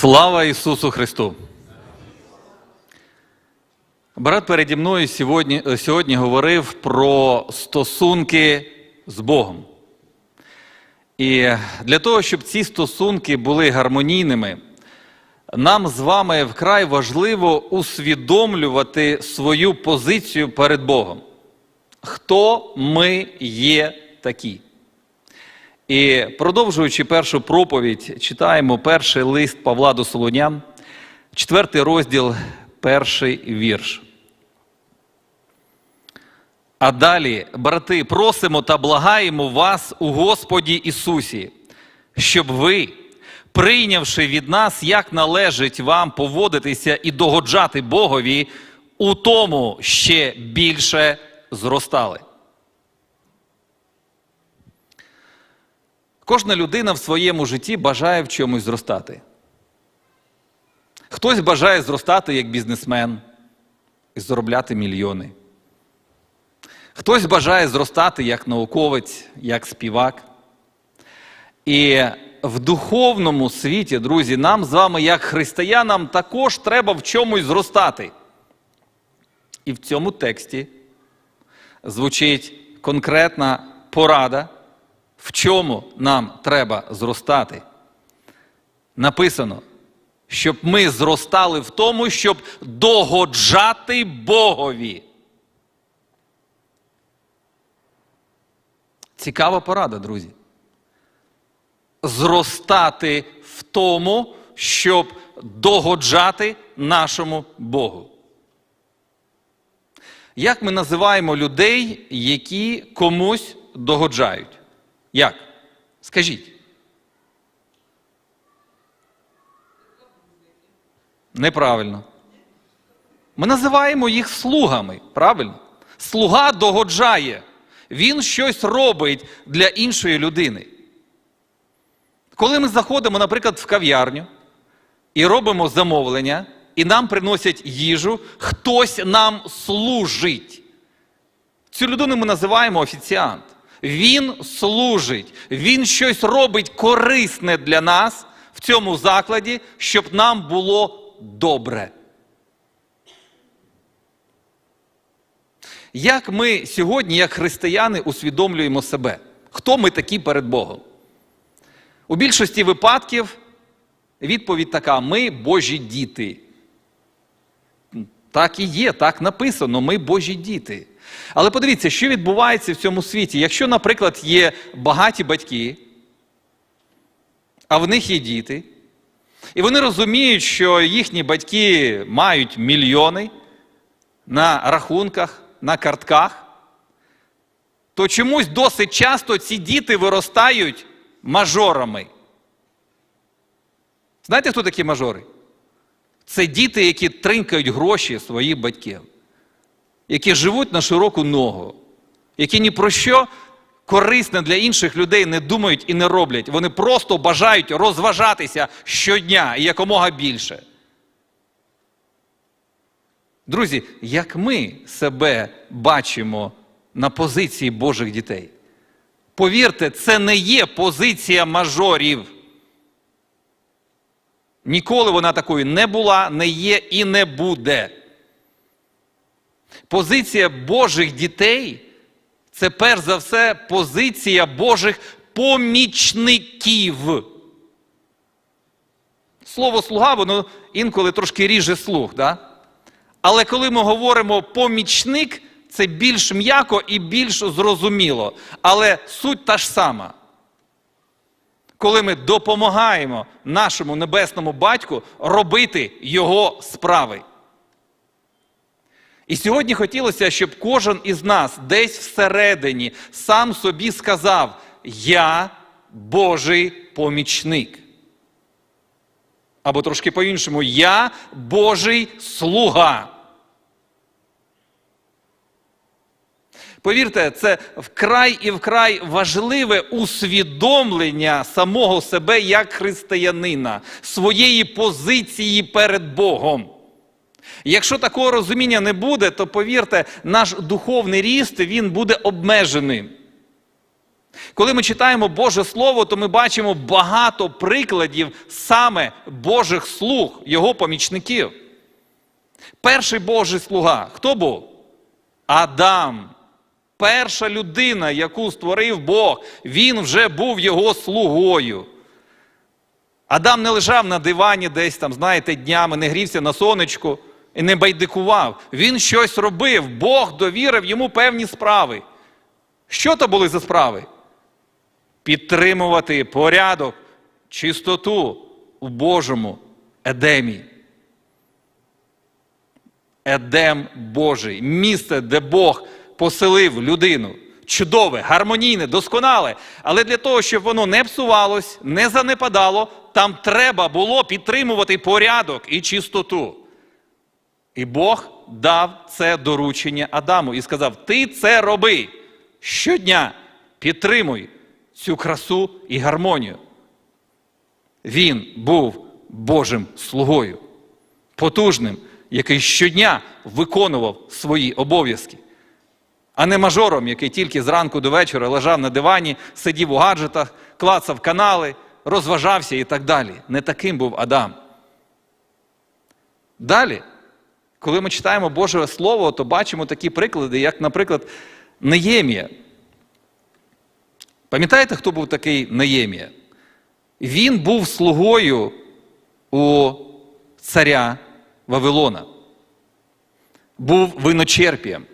Слава Ісусу Христу! Брат переді мною сьогодні, е, сьогодні говорив про стосунки з Богом. І для того, щоб ці стосунки були гармонійними, нам з вами вкрай важливо усвідомлювати свою позицію перед Богом. Хто ми є такі? І продовжуючи першу проповідь, читаємо перший лист Павла до Солонян, четвертий розділ, перший вірш. А далі, брати, просимо та благаємо вас у Господі Ісусі, щоб ви, прийнявши від нас, як належить вам поводитися і догоджати Богові, у тому ще більше зростали. Кожна людина в своєму житті бажає в чомусь зростати. Хтось бажає зростати як бізнесмен і заробляти мільйони. Хтось бажає зростати як науковець, як співак. І в духовному світі, друзі, нам з вами, як християнам, також треба в чомусь зростати. І в цьому тексті звучить конкретна порада, в чому нам треба зростати. Написано, щоб ми зростали в тому, щоб догоджати Богові. Цікава порада, друзі. Зростати в тому, щоб догоджати нашому Богу. Як ми називаємо людей, які комусь догоджають? Як? Скажіть. Неправильно. Ми називаємо їх слугами, правильно? Слуга догоджає. Він щось робить для іншої людини. Коли ми заходимо, наприклад, в кав'ярню і робимо замовлення, і нам приносять їжу, хтось нам служить. Цю людину ми називаємо офіціант. Він служить, він щось робить корисне для нас в цьому закладі, щоб нам було добре. Як ми сьогодні, як християни, усвідомлюємо себе? Хто ми такі перед Богом? У більшості випадків відповідь така: ми Божі діти. Так і є, так написано, ми Божі діти. Але подивіться, що відбувається в цьому світі. Якщо, наприклад, є багаті батьки, а в них є діти, і вони розуміють, що їхні батьки мають мільйони на рахунках, на картках, то чомусь досить часто ці діти виростають мажорами. Знаєте, хто такі мажори? Це діти, які тринкають гроші своїх батьків, які живуть на широку ногу, які ні про що корисне для інших людей не думають і не роблять. Вони просто бажають розважатися щодня і якомога більше. Друзі, як ми себе бачимо на позиції Божих дітей? Повірте, це не є позиція мажорів. Ніколи вона такою не була, не є і не буде. Позиція Божих дітей це перш за все позиція Божих помічників. Слово слуга, воно інколи трошки ріже слух. Да? Але коли ми говоримо помічник, це більш м'яко і більш зрозуміло. Але суть та ж сама. Коли ми допомагаємо нашому небесному батьку робити його справи. І сьогодні хотілося, щоб кожен із нас десь всередині сам собі сказав: Я Божий помічник. Або трошки по-іншому, я Божий слуга. Повірте, це вкрай і вкрай важливе усвідомлення самого себе як християнина, своєї позиції перед Богом. Якщо такого розуміння не буде, то повірте, наш духовний ріст він буде обмеженим. Коли ми читаємо Боже Слово, то ми бачимо багато прикладів саме Божих слуг, його помічників. Перший Божий слуга хто був? Адам. Перша людина, яку створив Бог, він вже був його слугою. Адам не лежав на дивані десь там, знаєте, днями, не грівся на сонечку і не байдикував. Він щось робив. Бог довірив йому певні справи. Що то були за справи? Підтримувати порядок, чистоту у Божому Едемі. Едем Божий, місце, де Бог поселив людину. Чудове, гармонійне, досконале. Але для того, щоб воно не псувалось, не занепадало, там треба було підтримувати порядок і чистоту. І Бог дав це доручення Адаму і сказав: Ти це роби щодня, підтримуй цю красу і гармонію. Він був Божим слугою, потужним, який щодня виконував свої обов'язки, а не мажором, який тільки зранку до вечора лежав на дивані, сидів у гаджетах, клацав канали, розважався і так далі. Не таким був Адам. Далі, коли ми читаємо Боже Слово, то бачимо такі приклади, як, наприклад, Неємія. Пам'ятаєте, хто був такий Неємія? Він був слугою у царя Вавилона, був виночерпієм.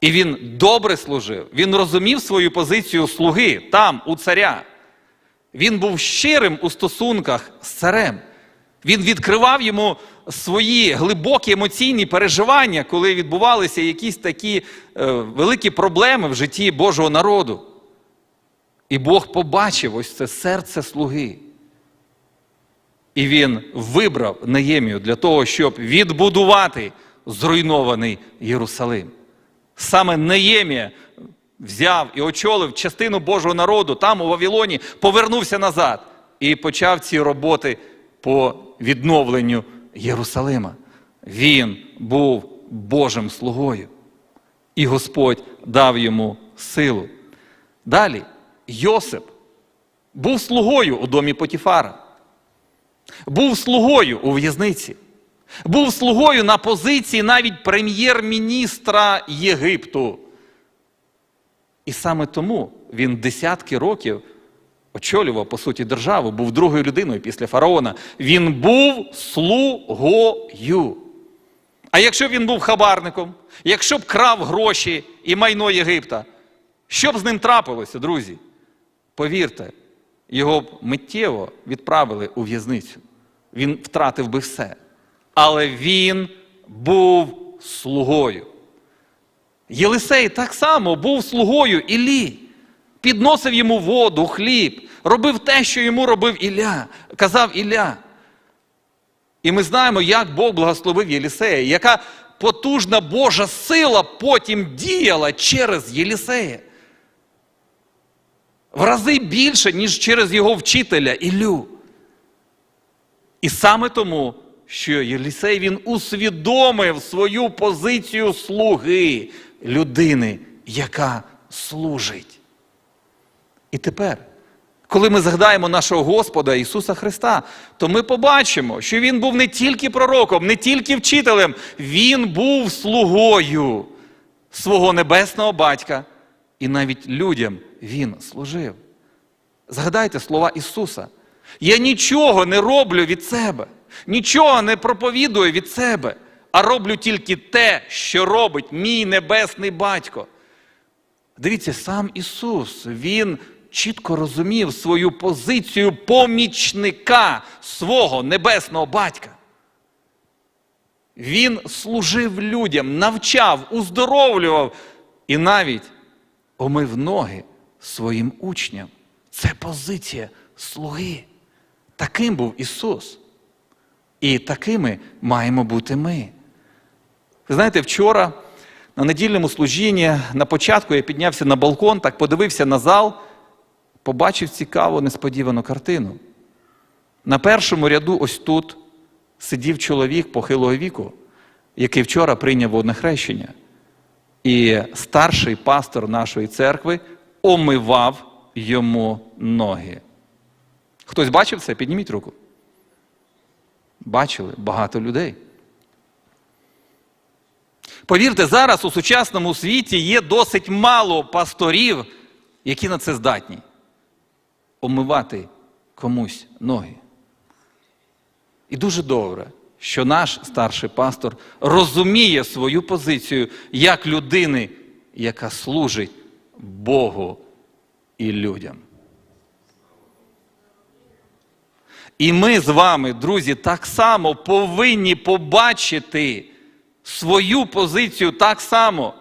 І він добре служив, він розумів свою позицію слуги там, у царя. Він був щирим у стосунках з царем. Він відкривав йому свої глибокі емоційні переживання, коли відбувалися якісь такі е, великі проблеми в житті Божого народу. І Бог побачив ось це серце слуги. І він вибрав Неємію для того, щоб відбудувати зруйнований Єрусалим. Саме Неємія взяв і очолив частину Божого народу там, у Вавилоні, повернувся назад і почав ці роботи по відновленню Єрусалима. Він був Божим слугою. І Господь дав йому силу. Далі Йосип був слугою у домі Потіфара, був слугою у в'язниці, був слугою на позиції навіть прем'єр-міністра Єгипту. І саме тому він десятки років очолював, по суті, державу, був другою людиною після фараона. Він був слугою. А якщо б він був хабарником, якщо б крав гроші і майно Єгипта, що б з ним трапилося, друзі? Повірте, його б миттєво відправили у в'язницю. Він втратив би все. Але він був слугою. Єлисей так само був слугою Іллі. Підносив йому воду, хліб, робив те, що йому робив Ілля, казав Ілля. І ми знаємо, як Бог благословив Єлісея, яка потужна Божа сила потім діяла через Єлісея. В рази більше, ніж через його вчителя Іллю. І саме тому, що Єлісей він усвідомив свою позицію слуги людини, яка служить. І тепер, коли ми згадаємо нашого Господа Ісуса Христа, то ми побачимо, що Він був не тільки пророком, не тільки вчителем, Він був слугою свого небесного батька, і навіть людям Він служив. Згадайте слова Ісуса. Я нічого не роблю від себе, нічого не проповідую від себе, а роблю тільки те, що робить мій небесний батько. Дивіться, сам Ісус, Він чітко розумів свою позицію помічника свого небесного батька. Він служив людям, навчав, уздоровлював і навіть омив ноги своїм учням. Це позиція слуги. Таким був Ісус. І такими маємо бути ми. Ви знаєте, вчора на недільному служінні на початку я піднявся на балкон, так подивився на зал, побачив цікаву несподівану картину. На першому ряду, ось тут, сидів чоловік похилого віку, який вчора прийняв водне хрещення. І старший пастор нашої церкви омивав йому ноги. Хтось бачив це? Підніміть руку. Бачили багато людей. Повірте, зараз у сучасному світі є досить мало пасторів, які на це здатні. Омивати комусь ноги. І дуже добре, що наш старший пастор розуміє свою позицію як людини, яка служить Богу і людям. І ми з вами, друзі, так само повинні побачити свою позицію так само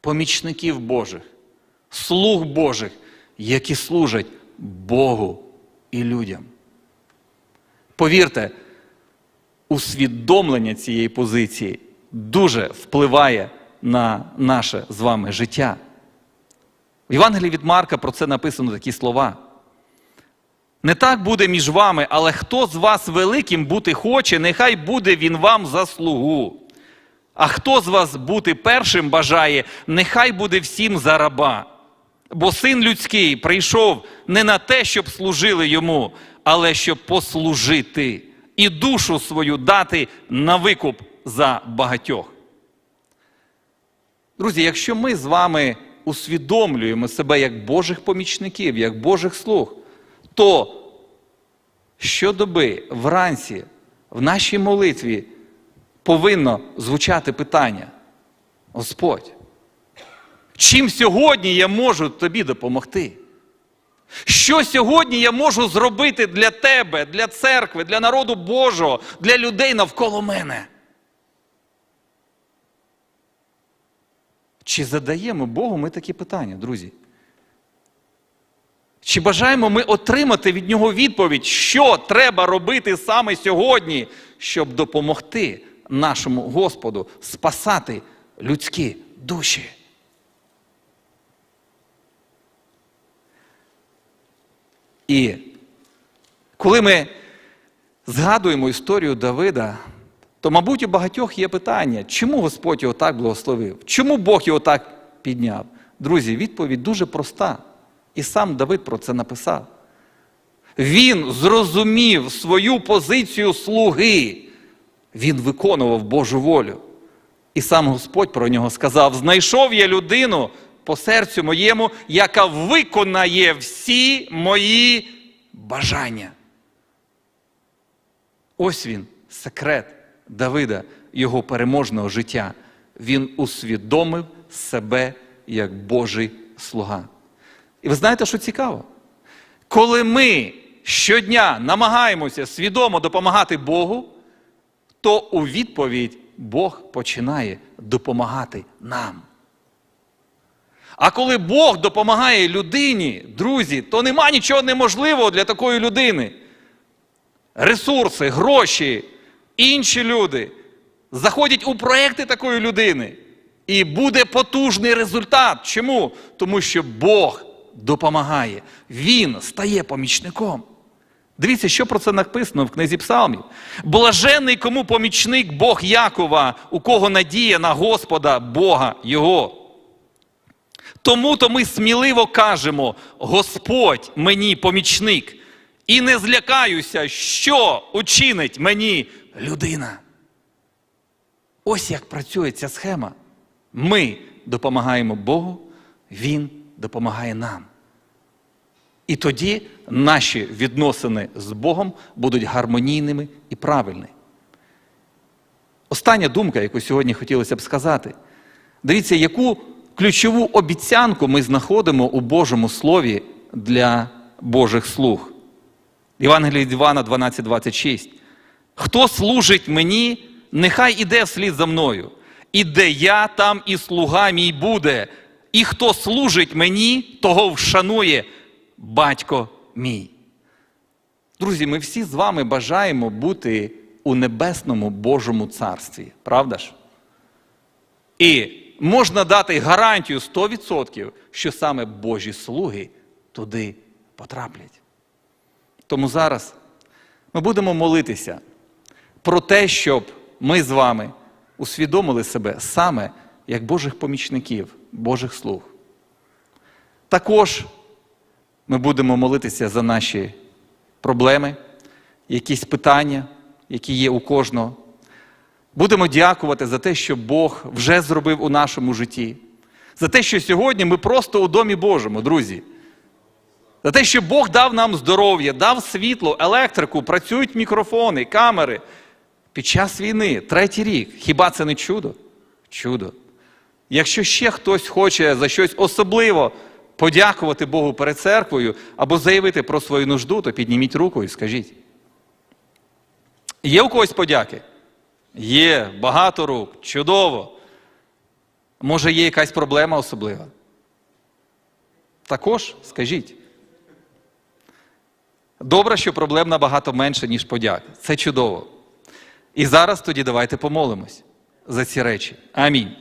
помічників Божих, слуг Божих, які служать Богу і людям. Повірте, усвідомлення цієї позиції дуже впливає на наше з вами життя. В Євангелії від Марка про це написано такі слова. Не так буде між вами, але хто з вас великим бути хоче, нехай буде він вам за слугу. А хто з вас бути першим бажає, нехай буде всім за раба. Бо син людський прийшов не на те, щоб служили йому, але щоб послужити і душу свою дати на викуп за багатьох. Друзі, якщо ми з вами усвідомлюємо себе як Божих помічників, як Божих слуг, то щодоби вранці в нашій молитві повинно звучати питання: Господь, чим сьогодні я можу тобі допомогти? Що сьогодні я можу зробити для тебе, для церкви, для народу Божого, для людей навколо мене? Чи задаємо Богу ми такі питання, друзі? Чи бажаємо ми отримати від Нього відповідь, що треба робити саме сьогодні, щоб допомогти нашому Господу спасати людські душі? І коли ми згадуємо історію Давида, то, мабуть, у багатьох є питання, чому Господь його так благословив? Чому Бог його так підняв? Друзі, відповідь дуже проста. І сам Давид про це написав. Він зрозумів свою позицію слуги. Він виконував Божу волю. І сам Господь про нього сказав: знайшов я людину по серцю моєму, яка виконає всі мої бажання. Ось він, секрет Давида, його переможного життя. Він усвідомив себе як Божий слуга. І ви знаєте, що цікаво? Коли ми щодня намагаємося свідомо допомагати Богу, то у відповідь Бог починає допомагати нам. А коли Бог допомагає людині, друзі, то нема нічого неможливого для такої людини. Ресурси, гроші, інші люди заходять у проекти такої людини. І буде потужний результат. Чому? Тому що Бог допомагає. Він стає помічником. Дивіться, що про це написано в книзі Псалмів. Блажений кому помічник Бог Якова, у кого надія на Господа Бога Його. Тому то ми сміливо кажемо: Господь мені помічник, і не злякаюся, що учинить мені людина. Ось як працює ця схема. Ми допомагаємо Богу, Він допомагає нам. І тоді наші відносини з Богом будуть гармонійними і правильними. Остання думка, яку сьогодні хотілося б сказати. Дивіться, яку ключову обіцянку ми знаходимо у Божому Слові для Божих слуг. Євангелії від Івана 12,26. Хто служить мені, нехай іде вслід за мною. І де я, там і слуга мій буде. І хто служить мені, того вшанує батько мій. Друзі, ми всі з вами бажаємо бути у небесному Божому царстві, правда ж? І можна дати гарантію 100%, що саме Божі слуги туди потраплять. Тому зараз ми будемо молитися про те, щоб ми з вами усвідомили себе саме як Божих помічників, Божих слуг. Також ми будемо молитися за наші проблеми, якісь питання, які є у кожного. Будемо дякувати за те, що Бог вже зробив у нашому житті. За те, що сьогодні ми просто у Домі Божому, друзі. За те, що Бог дав нам здоров'я, дав світло, електрику, працюють мікрофони, камери. Під час війни, третій рік. Хіба це не чудо? Чудо. Якщо ще хтось хоче за щось особливо подякувати Богу перед церквою або заявити про свою нужду, то підніміть руку і скажіть. Є у когось подяки? Є, багато рук, чудово. Може, є якась проблема особлива? Також скажіть. Добре, що проблем набагато менше, ніж подяк. Це чудово. І зараз тоді давайте помолимось за ці речі. Амінь.